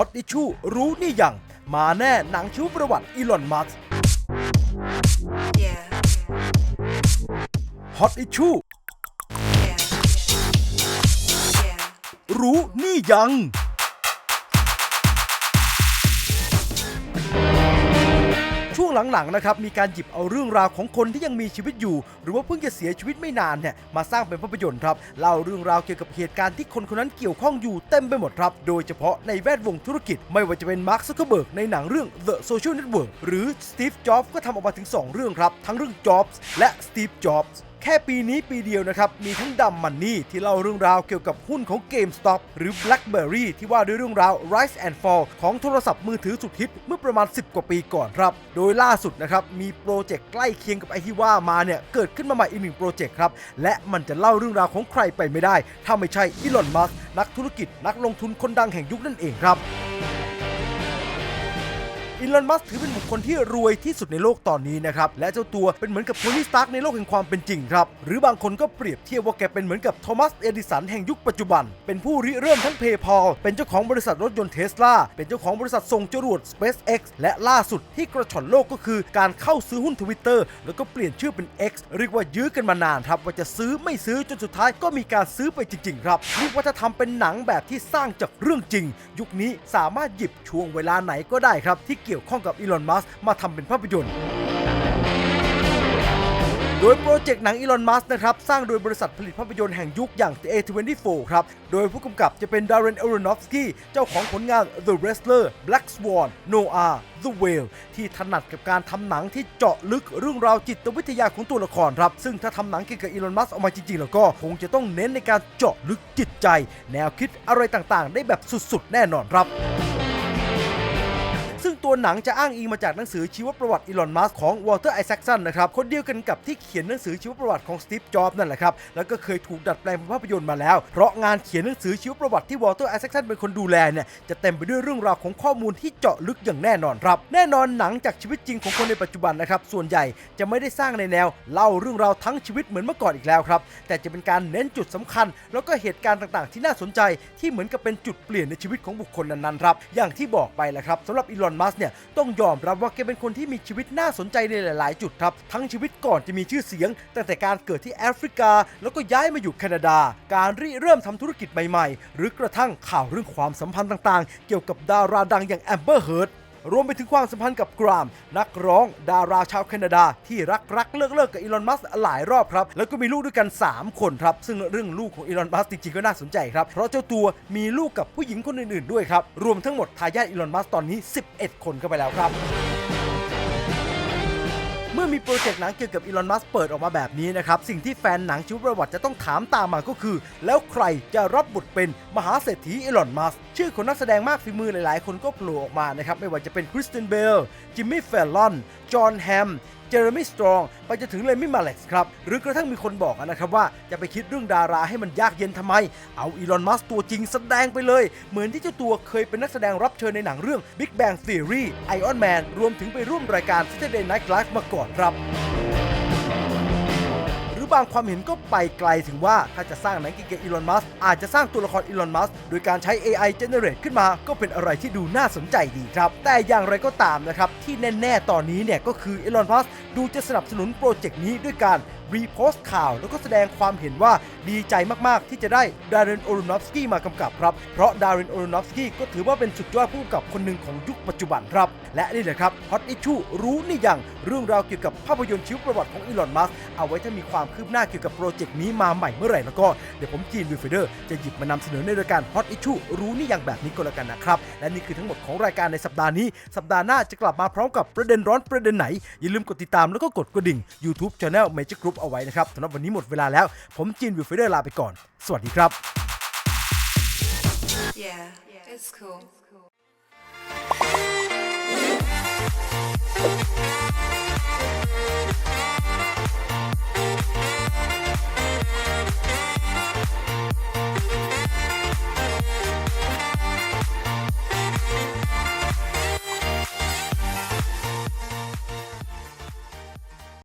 ฮอตอิชูรู้นี่ยัง มาแน่หนังชีวประวัติอีลอนมัส Yeah, ฮอตอิชู yeah, yeah. รู้นี่ยัง หลังๆนะครับมีการหยิบเอาเรื่องราวของคนที่ยังมีชีวิตอยู่ หรือว่าเพิ่งจะเสียชีวิตไม่นานเนี่ยมาสร้างเป็นภาพยนตร์ครับเล่าเรื่องราวเกี่ยวกับเหตุการณ์ที่คนคนนั้นเกี่ยวข้องอยู่เต็มไปหมดครับ โดยเฉพาะในแวดวงธุรกิจ ไม่ว่าจะเป็นมาร์คซักเคเบิร์กในหนังเรื่อง The Social Network หรือสตีฟจ็อบส์ก็ทำออกมาถึง 2 เรื่องครับ ทั้งเรื่อง Jobs และสตีฟจ็อบส์ แค่ปีนี้ปีเดียวนะครับ มีทั้งดัมมันนี่ที่เล่าเรื่องราวเกี่ยวกับหุ้นของ GameStop หรือ BlackBerry ที่ว่าด้วยเรื่องราว Rise and Fall ของโทรศัพท์มือถือสุดฮิตเมื่อประมาณ 10 กว่าปีก่อนครับ โดยล่าสุดนะครับ มีโปรเจกต์ใกล้เคียงกับไอที่ว่ามาเนี่ย เกิดขึ้นมาใหม่อีกหนึ่งโปรเจกต์ครับ และมันจะเล่าเรื่องราวของใครไปไม่ได้ ถ้าไม่ใช่อีลอน มัสนักธุรกิจนักลงทุนคนดังแห่งยุคนั่นเองครับ อีลอนมัสถือเป็นบุคคลที่รวยที่สุดในโลกตอนนี้นะครับและเจ้าตัวเป็นเหมือนกับโทนี่สตาร์กในโลกแห่งความเป็นจริงครับหรือบางคนก็เปรียบเทียบว่าแกเป็นเหมือนกับโทมัสเอดิสันแห่งยุคปัจจุบัน เป็นผู้ริเริ่มทั้ง PayPal เป็นเจ้าของบริษัทรถยนต์เทสลาเป็นเจ้าของบริษัทส่งจรวด SpaceX และล่าสุดที่กระชอนโลกก็คือการเข้าซื้อหุ้น Twitter แล้วก็เปลี่ยนชื่อเป็น X เรียกว่ายื้อกันมานานครับว่าจะซื้อไม่ซื้อจนสุดท้ายก็มีการซื้อไปจริง ๆ ครับเรียกว่าถ้าทำเป็นหนังแบบที่สร้างจากเรื่องจริง ยุคนี้สามารถหยิบช่วงเวลาไหนก็ได้ครับที่เกี่ยวข้องกับอีลอน มัสมาทำเป็นภาพยนตร์ โดยโปรเจกต์หนังอีลอน มัสนะครับ สร้างโดยบริษัทผลิตภาพยนตร์แห่งยุคอย่าง A24 ครับ โดยผู้กำกับจะเป็นดาร์เรนเอโรนอฟสกี้เจ้าของผลงาน The Wrestler Black Swan Noah The Whale ที่ถนัดกับการทำหนังที่เจาะลึกเรื่องราวจิตวิทยาของตัวละครครับ ซึ่งถ้าทำหนังเกี่ยวกับอีลอน มัสออกมาจริงๆ แล้วก็คงจะต้องเน้นในการเจาะลึกจิตใจ แนวคิดอะไรต่างๆ ได้แบบสุดๆ แน่นอนครับ ตัวหนังจะอ้างอิงมาจากหนังสือชีวประวัติอีลอน มัสของวอลเตอร์ไอแซคสันนะครับ คนเดียวกันกับที่เขียนหนังสือชีวประวัติของสตีฟ จ็อบส์นั่นแหละครับ แล้วก็เคยถูกดัดแปลงเป็นภาพยนตร์มาแล้ว เพราะงานเขียนหนังสือชีวประวัติที่วอลเตอร์ไอแซคสันเป็นคนดูแลเนี่ย จะเต็มไปด้วยเรื่องราวของข้อมูลที่เจาะลึกอย่างแน่นอนครับ แน่นอนหนังจากชีวิตจริงของคนในปัจจุบันนะครับ ส่วนใหญ่จะไม่ได้สร้างในแนว เล่าเรื่องราวทั้งชีวิตเหมือนเมื่อก่อนอีกแล้วครับ แต่จะเป็นการเน้นจุดสำคัญ แล้วก็เหตุการณ์ต่างๆ ที่น่าสนใจที่เหมือนกับเป็นจุดเปลี่ยนในชีวิตของบุคคลนั้นๆครับอย่างที่บอกไปแหละครับสำหรับอีลอน มัสเนี่ยต้องยอมรับว่าแกเป็นคนที่มีชีวิตน่าสนใจในหลาย ๆ จุดครับ ทั้งชีวิตก่อนจะมีชื่อเสียง ตั้งแต่การเกิดที่แอฟริกา แล้วก็ย้ายมาอยู่แคนาดา การริเริ่มทำธุรกิจใหม่ ๆ หรือกระทั่งข่าวเรื่องความสัมพันธ์ต่าง ๆ เกี่ยวกับดาราดังอย่างแอมเบอร์เฮิร์ รวมไปถึงความสัมพันธ์กับกราม นักร้อง ดาราชาวแคนาดา ที่รักรักเลิกเลิกกับอีลอนมัสหลายรอบครับ แล้วก็มีลูกด้วยกัน 3 คนครับ ซึ่งเรื่องลูกของอีลอนมัสจริงๆก็น่าสนใจครับ เพราะเจ้าตัวมีลูกกับผู้หญิงคนอื่นๆด้วยครับ รวมทั้งหมดทายาทอีลอนมัสตอนนี้ 11 คนเข้าไปแล้วครับ มื่อมีโปรเจกต์หนังเกี่ยวกับอีลอน มัสเปิดออกมาแบบนี้นะครับ สิ่งที่แฟนหนังชีวประวัติจะต้องถามตามมาก็คือ แล้วใครจะรับบทเป็นมหาเศรษฐีอีลอน มัสชื่อของนักแสดงมากฝีมือหลายๆ คนก็โผล่ออกมานะครับ ไม่ว่าจะเป็นคริสตินเบล จิมมี่เฟลลอน จอห์นแฮม เจอร์มี่สตรองไปจนถึงเลมี่มาเล็กครับ หรือกระทั่งมีคนบอกนะครับว่าจะไปคิดเรื่องดาราให้มันยากเย็นทำไม เอาอีลอนมัสตัวจริงแสดงไปเลย เหมือนที่เจ้าตัวเคยเป็นนักแสดงรับเชิญในหนังเรื่อง Big Bang Theory Iron Man รวมถึงไปร่วมรายการ Saturday Night Live มาก่อนครับ บางความเห็นก็ไปไกลถึงว่าถ้าจะสร้างหนังเกี่ยวกับอีลอนมัสอาจจะสร้างตัวละครอีลอนมัสโดยการใช้ AI generate ขึ้นมาก็เป็นอะไรที่ดูน่าสนใจดีครับ แต่อย่างไรก็ตามนะครับ ที่แน่ ๆ ตอนนี้เนี่ยก็คืออีลอนมัสดูจะสนับสนุนโปรเจกต์นี้ด้วยการ รีโพสต์ข่าวแล้วก็แสดงความเห็นว่าดีใจมากๆ ที่จะได้ดารินโอรุนอฟสกี้มากำกับครับ เพราะดารินโอรุนอฟสกี้ก็ถือว่าเป็นสุดยอดผู้กำกับคนหนึ่งของยุคปัจจุบันครับ และนี่แหละครับฮอตอิชูรู้นี่ยังเรื่องราวเกี่ยวกับภาพยนตร์ชีวประวัติของอีลอนมัสเอาไว้ถ้ามีความคืบหน้าเกี่ยวกับโปรเจกต์นี้มาใหม่เมื่อไหร่แล้วก็เดี๋ยวผมจีนวิวเฟเดอร์จะหยิบมานำเสนอในรายการฮอตอิชูรู้นี่ยังแบบนี้ก็แล้วกันนะครับและนี่คือทั้งหมดของรายการในสัปดาห์นี้ สัปดาห์หน้าจะกลับมาพร้อมกับประเด็นร้อนประเด็นไหนอย่าลืมกดติดตามแล้วก็กดกระดิ่ง YouTube Channel Major Group เอาไว้นะครับสำหรับวันนี้หมดเวลาแล้ว ผมจีนวิวเฟเดอร์ลาไปก่อน สวัสดีครับ Yeah, it's cool.